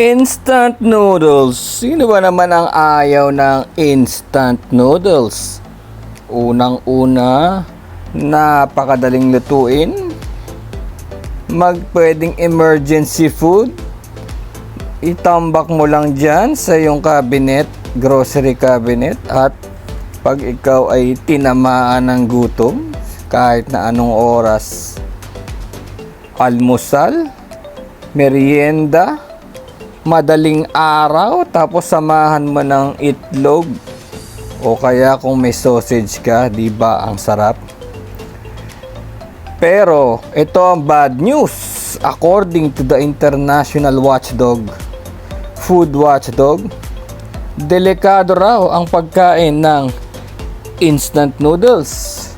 Instant noodles. Sino ba naman ang ayaw ng instant noodles? Unang-una, napakadaling lutuin. Magpwedeng emergency food. Itambak mo lang dyan sa iyong cabinet, grocery cabinet. At pag ikaw ay tinamaan ng gutom, kahit na anong oras, almusal, merienda, madaling araw tapos samahan mo ng itlog o kaya kung may sausage ka, 'di ba ang sarap? Pero ito ang bad news. According to the International Watchdog, Food Watchdog, delikado raw ang pagkain ng instant noodles.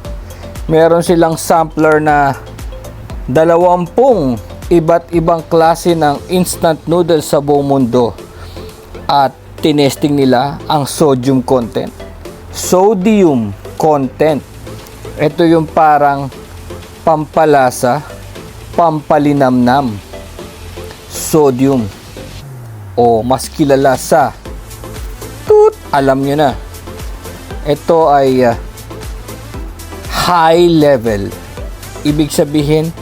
Meron silang sampler na dalawampung iba't ibang klase ng instant noodles sa buong mundo at tinesting nila ang sodium content. Sodium content. Ito yung parang pampalasa, pampalinamnam. Sodium. O mas kilala sa tut, alam nyo na. Ito ay ah, high level. Ibig sabihin,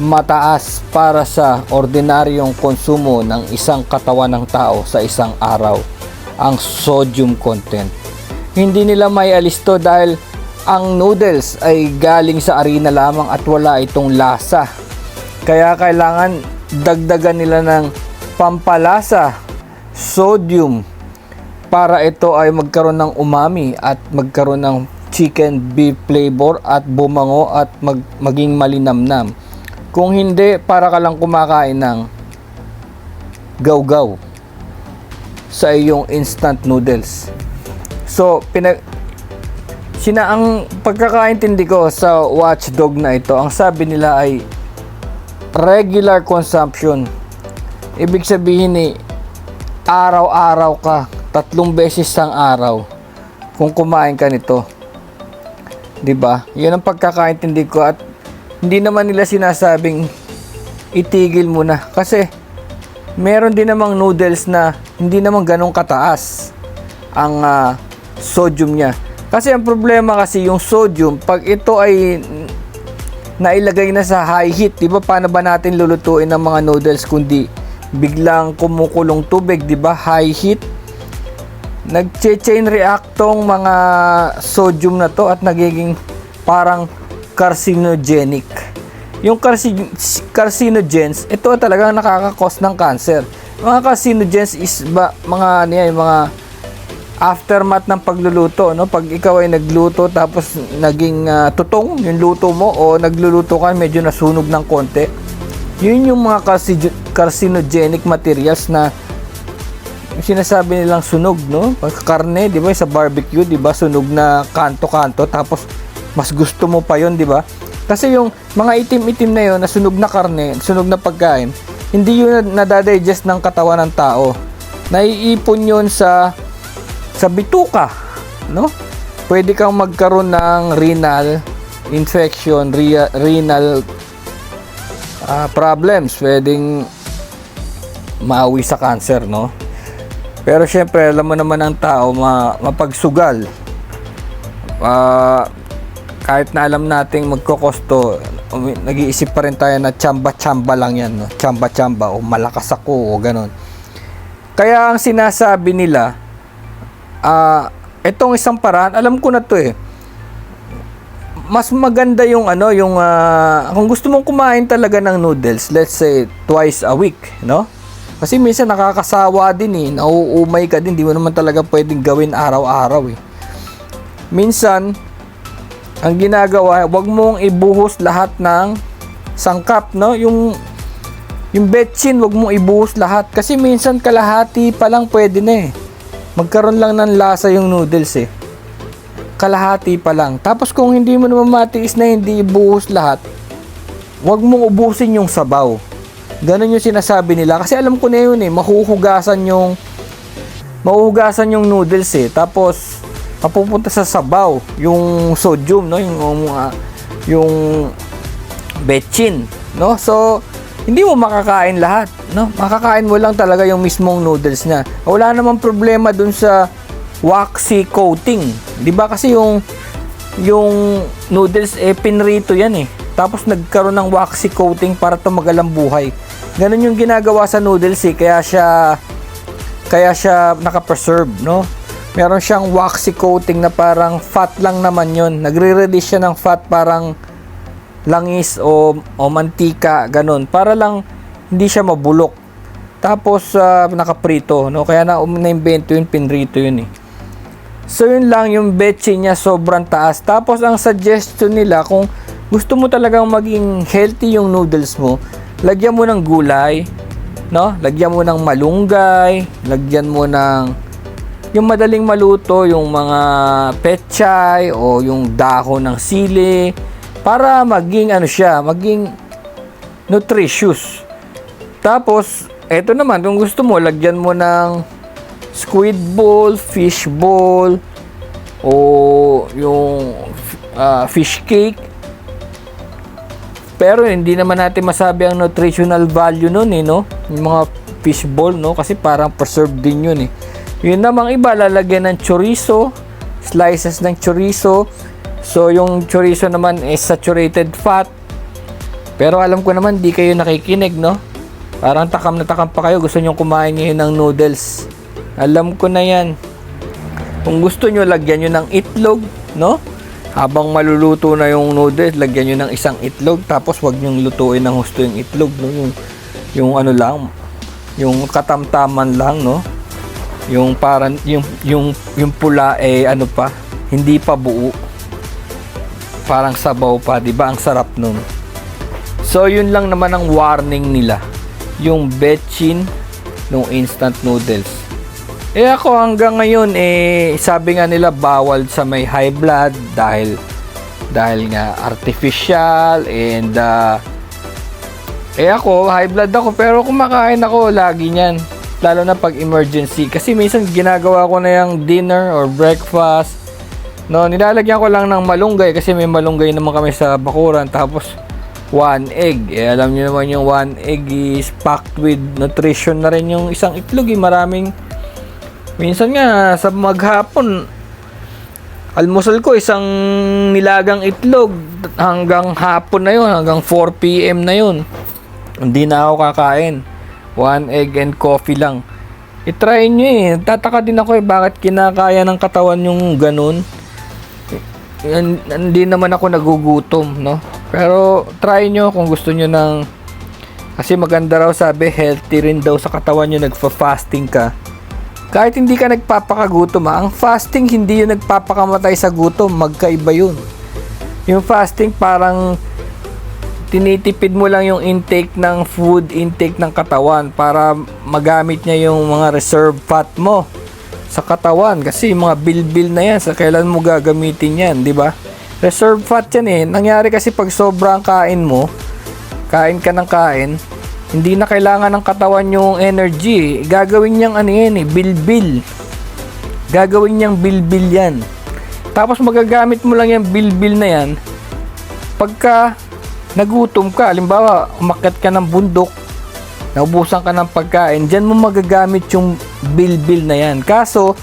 mataas para sa ordinaryong konsumo ng isang katawan ng tao sa isang araw ang sodium content. Hindi nila may alisto dahil ang noodles ay galing sa arena lamang at wala itong lasa. Kaya kailangan dagdagan nila ng pampalasa, sodium, para ito ay magkaroon ng umami at magkaroon ng chicken beef flavor at bumango at mag, maging malinamnam. Kung hindi, para ka lang kumakain ng gaw-gaw sa iyong instant noodles. So, pinag sina ang pagkakaintindi ko sa watchdog na ito, ang sabi nila ay regular consumption. Ibig sabihin ni araw-araw ka, tatlong beses sang araw kung kumain ka nito. 'Di ba? 'Yun ang pagkakaintindi ko at hindi naman nila sinasabing itigil mo na kasi meron din namang noodles na hindi naman ganong kataas ang ah, sodium niya. Kasi ang problema kasi yung sodium, pag ito ay nailagay na sa high heat, di ba paano ba natin lulutuin ang mga noodles kundi biglang kumukulong tubig, di ba? High heat. Nagche-chain react tong mga sodium na to at nagiging parang carcinogenic. Yung carci- carcinogens, ito talagang nakaka-cause ng cancer. Mga carcinogens is ba, mga ano yan, mga aftermath ng pagluluto, no? Pag ikaw ay nagluto tapos naging ah, tutong yung luto mo o nagluluto ka medyo nasunog ng konti. Yun yung mga carci- carcinogenic materials na sinasabi nilang sunog, no? Pagkakarne, di ba? Sa barbecue, di ba? Sunog na kanto-kanto. Tapos, mas gusto mo pa yon di ba? Kasi yung mga itim-itim na yon na sunog na karne, sunog na pagkain, hindi yun na- nadadigest ng katawan ng tao. Naiipon yun sa sa bituka, no? Pwede kang magkaroon ng renal infection, rea- renal ah, problems, pwedeng maawi sa cancer, no? Pero syempre, alam mo naman ang tao, ma mapagsugal. Ah, kahit na alam nating magkokosto, nag-iisip pa rin tayo na tsamba-tsamba lang yan, no? Tsamba-tsamba o malakas ako o ganun. Kaya ang sinasabi nila, ah, itong isang paraan, alam ko na to eh. Mas maganda yung ano, yung ah, kung gusto mong kumain talaga ng noodles, let's say twice a week, no? Kasi minsan nakakasawa din eh, nauumay ka din, di mo naman talaga pwedeng gawin araw-araw eh. Minsan, ang ginagawa, wag mong ibuhos lahat ng sangkap, no? Yung yung betchin, wag mong ibuhos lahat kasi minsan kalahati pa lang pwede na eh. Magkaroon lang ng lasa yung noodles eh. Kalahati pa lang. Tapos kung hindi mo naman matiis na hindi ibuhos lahat, wag mong ubusin yung sabaw. Ganon yung sinasabi nila. Kasi alam ko na yun eh, mahuhugasan yung mahuhugasan yung noodles eh. Tapos mapupunta sa sabaw yung sodium no yung yung, mga- yung betchin no so hindi mo makakain lahat, no? Makakain mo lang talaga yung mismong noodles niya. Wala namang problema dun sa waxy coating. 'Di ba kasi yung yung noodles eh pinrito yan eh. Tapos nagkaroon ng waxy coating para tumagal ang buhay. Ganun yung ginagawa sa noodles eh, kaya siya kaya siya naka-preserve, no? Meron siyang waxy coating na parang fat lang naman yon. Nagre-release siya ng fat parang langis o, o mantika, ganun. Para lang hindi siya mabulok. Tapos ah, nakaprito, no? Kaya na um, na-invento yun, pinrito yun eh. So yun lang yung betchy niya sobrang taas. Tapos ang suggestion nila kung gusto mo talagang maging healthy yung noodles mo, lagyan mo ng gulay, no? Lagyan mo ng malunggay, lagyan mo ng yung madaling maluto, yung mga pechay o yung dahon ng sili para maging ano siya, maging nutritious. Tapos, eto naman, kung gusto mo, lagyan mo ng squid ball, fish ball, o yung ah, fish cake. Pero hindi naman natin masabi ang nutritional value nun eh, no? Yung mga fish ball, no? Kasi parang preserved din yun eh. Yun namang iba, lalagyan ng chorizo, slices ng chorizo. So, yung chorizo naman is saturated fat. Pero alam ko naman, di kayo nakikinig, no? Parang takam na takam pa kayo. Gusto nyo kumain ngayon ng noodles. Alam ko na yan. Kung gusto nyo, lagyan nyo ng itlog, no? Habang maluluto na yung noodles, lagyan nyo ng isang itlog. Tapos, wag nyo lutuin ng husto yung itlog, no? Yung, yung ano lang, yung katamtaman lang, no? Yung parang, yung, yung, yung pula, eh, ano pa, hindi pa buo. Parang sabaw pa, di ba? Ang sarap nun. So, yun lang naman ang warning nila. Yung betchin ng instant noodles. Eh ako hanggang ngayon eh sabi nga nila bawal sa may high blood dahil dahil nga artificial and uh, eh ako high blood ako pero kumakain ako lagi niyan lalo na pag emergency. Kasi minsan ginagawa ko na yung dinner or breakfast. No nilalagyan ko lang ng malunggay kasi may malunggay naman kami sa bakuran. Tapos one egg. Eh alam niyo naman yung one egg is packed with nutrition na rin yung isang itlog. Eh maraming Minsan nga sa maghapon almusal ko isang nilagang itlog hanggang hapon na yun, hanggang 4 PM na yun. Hindi na ako kakain. One egg and coffee lang. I-try nyo eh. Tataka din ako eh bakit kinakaya ng katawan yung ganun. Hindi naman ako nagugutom, no? Pero try nyo kung gusto nyo ng kasi maganda raw sabi healthy rin daw sa katawan nyo nagfa-fasting ka kahit hindi ka nagpapakagutom ha, ang fasting hindi yung nagpapakamatay sa gutom, magkaiba yun. Yung fasting parang tinitipid mo lang yung intake ng food, intake ng katawan para magamit niya yung mga reserve fat mo sa katawan kasi mga bilbil na yan sa kailan mo gagamitin yan, di ba? Reserve fat yan eh. Nangyari kasi pag sobrang kain mo, kain ka ng kain, hindi na kailangan ng katawan yung energy. Gagawin niyang ano yan eh, bilbil. Gagawin niyang bilbil yan. Tapos magagamit mo lang yung bilbil na yan pagka nagutom ka. Halimbawa, umakyat ka ng bundok, naubusan ka ng pagkain, dyan mo magagamit yung bilbil na yan. Kaso,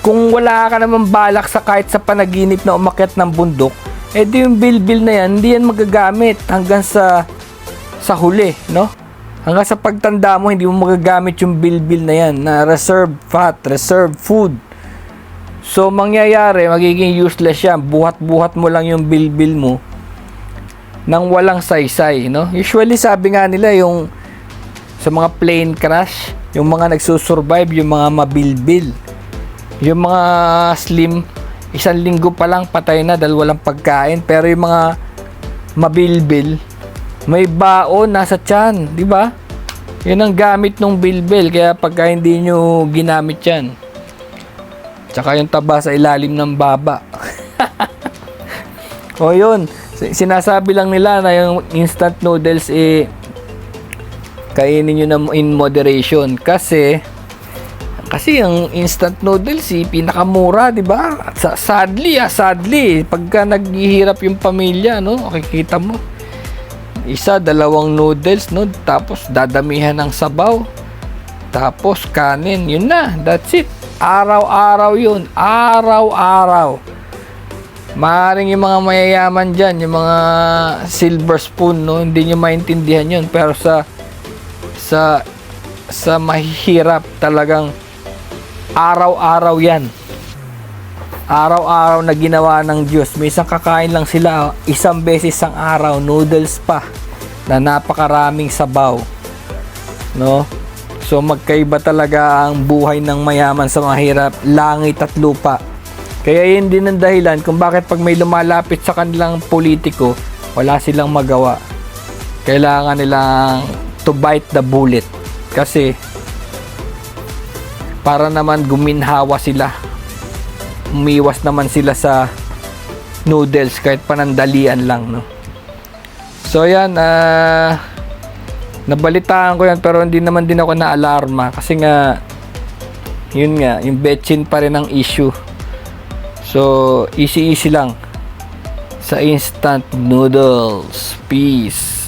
kung wala ka naman balak sa kahit sa panaginip na umakyat ng bundok, eh di yung bilbil na yan, hindi yan magagamit hanggang sa sa huli, no? Hanggang sa pagtanda mo, hindi mo magagamit yung bilbil na yan na reserve fat, reserve food. So, mangyayari, magiging useless yan. Buhat-buhat mo lang yung bilbil mo nang walang saysay, no? Usually, sabi nga nila, yung sa mga plane crash, yung mga nagsusurvive, yung mga mabilbil. Yung mga slim, isang linggo pa lang patay na dahil walang pagkain. Pero yung mga mabilbil, may baon nasa tiyan, di ba? Yan ang gamit ng bilbil kaya pagka hindi nyo ginamit yan. Tsaka yung taba sa ilalim ng baba. o yun, sinasabi lang nila na yung instant noodles eh kainin nyo na in moderation kasi kasi yung instant noodles eh, pinakamura, di ba? Sa- Sadly, ah, sadly, pagka naghihirap yung pamilya, no, makikita mo, Isa, dalawang noodles, no? Tapos dadamihan ng sabaw. Tapos kanin, yun na. That's it. Araw-araw yun. Araw-araw. Maaring yung mga mayayaman dyan, yung mga silver spoon, no? Hindi nyo maintindihan yun. Pero sa sa sa mahihirap talagang araw-araw yan. Araw-araw na ginawa ng Diyos. Minsan kakain lang sila isang beses ang araw, noodles pa na napakaraming sabaw. No? So magkaiba talaga ang buhay ng mayaman sa mahirap, langit at lupa. Kaya yun din ang dahilan kung bakit pag may lumalapit sa kanilang politiko, wala silang magawa. Kailangan nilang to bite the bullet. Kasi para naman guminhawa sila. Umiwas naman sila sa noodles kahit panandalian lang, no. So yan, ah nabalitaan ko yan pero hindi naman din ako na-alarma kasi nga yun nga, yung betchin pa rin ang issue. So, easy-easy lang sa instant noodles. Peace.